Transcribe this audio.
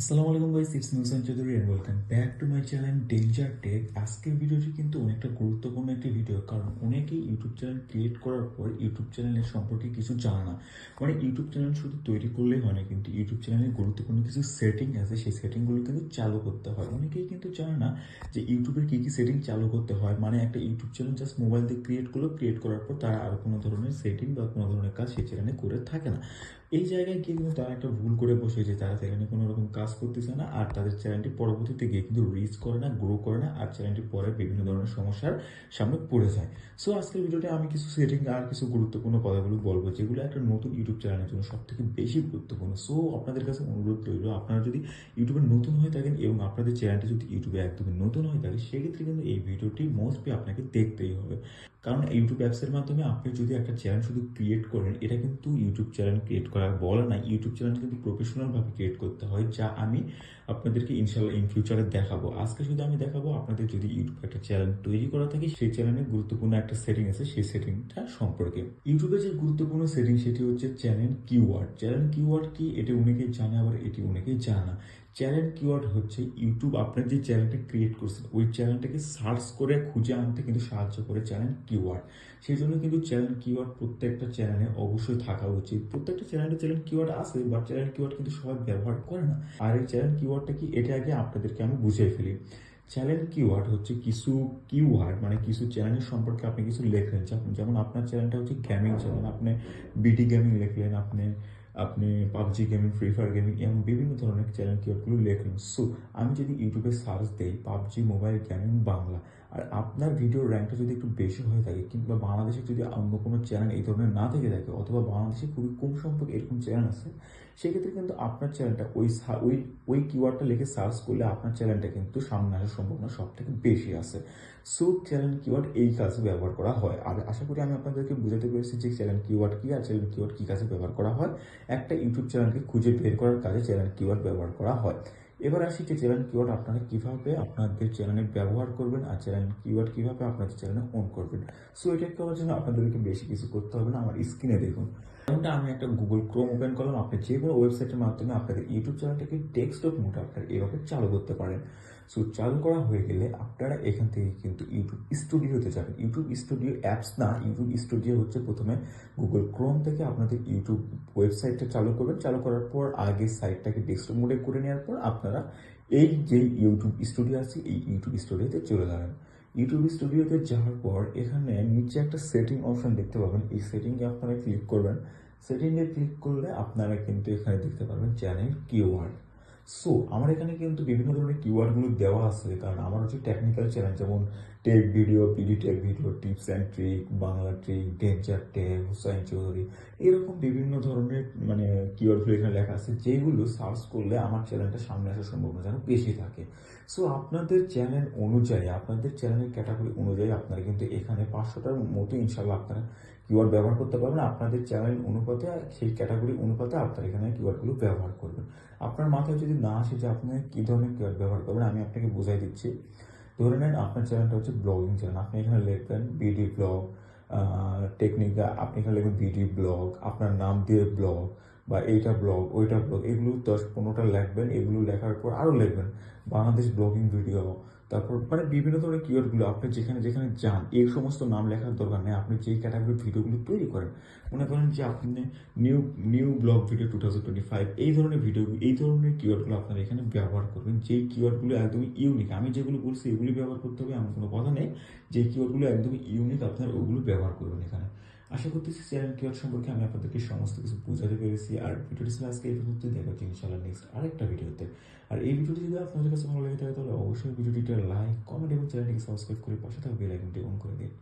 আসসালামু আলাইকুম guys it's নিউসান Chowdhury and welcome back to my channel danger tech আজকের ভিডিওটি কিন্তু অনেকটা গুরুত্বপূর্ণ একটি ভিডিও কারণ অনেকেই ইউটিউব চ্যানেল ক্রিয়েট করার পর ইউটিউব চ্যানেলের সম্পর্কে কিছু জানে না। মানে ইউটিউব চ্যানেল শুধু তৈরি করলেই হয় না, কিন্তু ইউটিউব চ্যানেলের গুরুত্বপূর্ণ কিছু সেটিং আছে, সেই সেটিংগুলো কিন্তু চালু করতে হয়। অনেকেই কিন্তু জানে না যে ইউটিউবের কী কী সেটিং চালু করতে হয়। মানে একটা ইউটিউব চ্যানেল জাস্ট মোবাইল দিয়ে ক্রিয়েট করল ক্রিয়েট করার পর তারা আর কোনো ধরনের সেটিং বা কোনো ধরনের কাজ সেই চ্যানেলে করে থাকে না। এই জায়গায় গিয়ে কিন্তু তারা একটা ভুল করে বসেছে তারা সেখানে কোনো রকম কাজ করতেছে না, আর তাদের চ্যানেলটি পরবর্তীতে গিয়ে কিন্তু রিচ করে না গ্রো করে না, আর চ্যানেলটি পরে বিভিন্ন ধরনের সমস্যার সামনে পড়ে যায়। সো আজকের ভিডিওতে আমি কিছু সেটিং আর কিছু গুরুত্বপূর্ণ কথাগুলো বলব, যেগুলো একটা নতুন ইউটিউব চ্যানেলের জন্য সব থেকে বেশি গুরুত্বপূর্ণ। সো আপনাদের কাছে অনুরোধ রইল, আপনারা যদি ইউটিউবে নতুন হয়ে থাকেন এবং আপনাদের চ্যানেলটি যদি ইউটিউবে একদমই নতুন হয়ে থাকে, সেক্ষেত্রে কিন্তু এই ভিডিওটি মোস্টলি আপনাকে দেখতেই হবে। কারণ ইউটিউব অ্যাপসের মাধ্যমে আপনি যদি একটা চ্যানেল শুধু ক্রিয়েট করেন, এটা কিন্তু ইউটিউব চ্যানেল ক্রিয়েট করার বলে না ইউটিউব চ্যানেল কিন্তু প্রফেশনালভাবে ক্রিয়েট করতে হয়, যা আমি আপনাদেরকে ইনশাল্লাহ ইন ফিউচারে দেখাবো। আজকে শুধু আমি দেখাবো, আপনাদের যদি ইউটিউব একটা চ্যানেল তৈরি করা থাকে, সেই চ্যানেলে গুরুত্বপূর্ণ একটা সেটিং আছে, সেই সেটিংটা সম্পর্কে। ইউটিউবে যে গুরুত্বপূর্ণ সেটিং সেটি হচ্ছে চ্যানেল কিওয়ার্ড চ্যানেল কিওয়ার্ড কি? এটি অনেকেই জানে, আবার এটি অনেকেই জানা চ্যানেল কিওয়ার্ড হচ্ছে ইউটিউব আপনার যে চ্যানেলটা ক্রিয়েট করছেন ওই চ্যানেলটাকে সার্চ করে খুঁজে আনতে কিন্তু সাহায্য করে চ্যানেল কিওয়ার্ড সেই জন্য কিন্তু চ্যানেল কিওয়ার্ড প্রত্যেকটা চ্যানেলে অবশ্যই থাকা উচিত। প্রত্যেকটা চ্যানেলে চ্যানেল কিওয়ার্ড আছে বাট চ্যানেল কিওয়ার্ড কিন্তু সবাই ব্যবহার করে না। আর এই চ্যানেল কিওয়ার্ডটা কি, এটা আগে আপনাদেরকে আমি বুঝিয়ে ফেলি। চ্যানেল কিওয়ার্ড হচ্ছে কিছু কিওয়ার্ড মানে কিছু চ্যানেলের সম্পর্কে আপনি কিছু লেখলেন যেমন আপনার চ্যানেলটা হচ্ছে গেমিং চ্যানেল আপনি বিডি গেমিং লেখলেন, আপনি আপনি PUBG gaming free fire gaming এবং বিভিন্ন ধরনের চ্যানেল কিওয়ার্ডগুলো লেখলেন সো আমি যদি ইউটিউবে সার্চ দেই, পাবজি মোবাইল গেমিং বাংলা আর আপনার ভিডিওর র্যাঙ্কটা যদি একটু বেশি হয়ে থাকে, কিংবা বাংলাদেশে যদি অন্য কোনো চ্যানেল এই ধরনের না থেকে থাকে, অথবা বাংলাদেশে খুবই কম সংখ্যক এরকম চ্যানেল আছে, সেক্ষেত্রে কিন্তু আপনার চ্যানেলটা ওই ওই ওই কিওয়ার্ডটা লিখে সার্চ করলে আপনার চ্যানেলটা কিন্তু সামনে আসার সম্ভাবনা সব থেকে বেশি আছে। সো চ্যানেল কিওয়ার্ড এই কাজে ব্যবহার করা হয়। আর আশা করি আমি আপনাদেরকে বুঝাতে পেরেছি যে চ্যানেল কিওয়ার্ড কী আর চ্যানেল কিওয়ার্ড কী কাজে ব্যবহার করা হয়। একটা ইউটিউব চ্যানেলকে খুঁজে বের করার কাজে চ্যানেল কিওয়ার্ড ব্যবহার করা হয়। এবার আসি যে চ্যানেল কিওয়ার্ড আপনারা কীভাবে আপনাদের চ্যানেলে ব্যবহার করবেন আর চ্যানেল কিওয়ার্ড কীভাবে আপনাদের চ্যানেলে অন করবেন। সো এটা করার জন্য আপনাদেরকে বেশি কিছু করতে হবে না, আমার স্ক্রিনে দেখুন। যেমনটা আমি একটা গুগল ক্রোম ওপেন করলাম, আপনি যে কোনো ওয়েবসাইটের মাধ্যমে আপনাদের ইউটিউব চ্যানেলটাকে ডেস্কটপ মোড আপনারা এভাবে চালু করতে পারেন। সো চালু করা হয়ে গেলে আপনারা এখান থেকে কিন্তু ইউটিউব স্টুডিওতে যাবেন। ইউটিউব স্টুডিও অ্যাপস না ইউটিউব স্টুডিও হচ্ছে প্রথমে গুগল ক্রোম থেকে আপনাদের ইউটিউব ওয়েবসাইটটা চালু করবেন। চালু করার পর আগে সাইটটাকে ডেস্কটপ মোডে করে নেওয়ার পর আপনারা এই যে ইউটিউব স্টুডিও আছে, এই ইউটিউব স্টুডিওতে চলে যাবেন ইউটিউব স্টুডিওতে যাওয়ার পর এখানে নিচে একটা সেটিং অপশান দেখতে পাবেন। এই সেটিংয়ে আপনারা ক্লিক করবেন। সেটিংয়ে ক্লিক করলে আপনারা কিন্তু এখানে দেখতে পারবেন চ্যানেল কিওয়ার্ড সো আমার এখানে কিন্তু বিভিন্ন ধরনের কিওয়ার্ডগুলো দেওয়া আছে, কারণ আমার হচ্ছে টেকনিক্যাল চ্যানেল যেমন tech video PD tech video, tips and trick, Bangla trick, danger tech Hussain Chowdhury, এরকম বিভিন্ন ধরনের মানে কিওয়ার্ডগুলো এখানে লেখা আছে, যেগুলো সার্চ করলে আমার চ্যানেলটা সামনে আসার সম্ভাবনা যেন বেশি থাকে। সো আপনাদের চ্যানেল অনুযায়ী, আপনাদের চ্যানেলের ক্যাটাগরি অনুযায়ী আপনারা কিন্তু এখানে পাঁচশোটার মতো ইনশাল্লাহ আপনারা কিওয়ার্ড ব্যবহার করতে পারবেন। আপনাদের চ্যানেল অনুপাতে, সেই ক্যাটাগরি অনুপাতে আপনারা এখানে কিওয়ার্ডগুলো ব্যবহার করবেন। আপনার মাথায় যদি না আসে যে আপনি কী ধরনের কিওয়ার্ড ব্যবহার করবেন, আমি আপনাকে বোঝাই দিচ্ছি। ধরে নেন আপনার চ্যানেলটা হচ্ছে ব্লগিং চ্যানেল আপনি এখানে লিখবেন বিডি ব্লগ টেকনিক আপনি এখানে লিখবেন বিডি ব্লগ আপনার নাম দিয়ে ব্লগ বা এইটা ব্লগ ওইটা ব্লগ এগুলো দশ পনেরোটা লিখবেন, এগুলো লেখার পর আরও লিখবেন। বাংলাদেশ ব্লগিং ভিডিও তারপর মানে বিভিন্ন ধরনের কিওয়ার্ডগুলো আপনি যেখানে যেখানে যান, এই সমস্ত নাম লেখার দরকার নেই। আপনি যেই ক্যাটাগরির ভিডিওগুলো তৈরি করেন, মনে করেন যে আপনি new new blog video two thousand twenty five এই ধরনের ভিডিও এই ধরনের কিওয়ার্ডগুলো আপনারা এখানে ব্যবহার করবেন। যেই কিওয়ার্ডগুলো একদমই ইউনিক আমি যেগুলো বলছি এগুলি ব্যবহার করতে হবে এমন কোনো কথা নেই। যে কিওয়ার্ডগুলো একদমই ইউনিক আপনারা ওগুলো ব্যবহার করবেন এখানে। আশা করতেছি চ্যানেল কিওয়ার্ড সম্পর্কে আমি আপনাদেরকে সমস্ত কিছু বোঝাতে পেরেছি। আর ভিডিওটি ছিল আজকে এই পর্যন্ত দেখা ইনশাল্লাহ নেক্সট আরেকটা ভিডিওতে। আর এই ভিডিওটি যদি আপনাদের কাছে ভালো লেগে থাকে, তাহলে অবশ্যই ভিডিওটিটা লাইক কমেন্ট এবং চ্যানেলটিকে সাবস্ক্রাইব করে পাশে থাকা বেল অন করে দিন।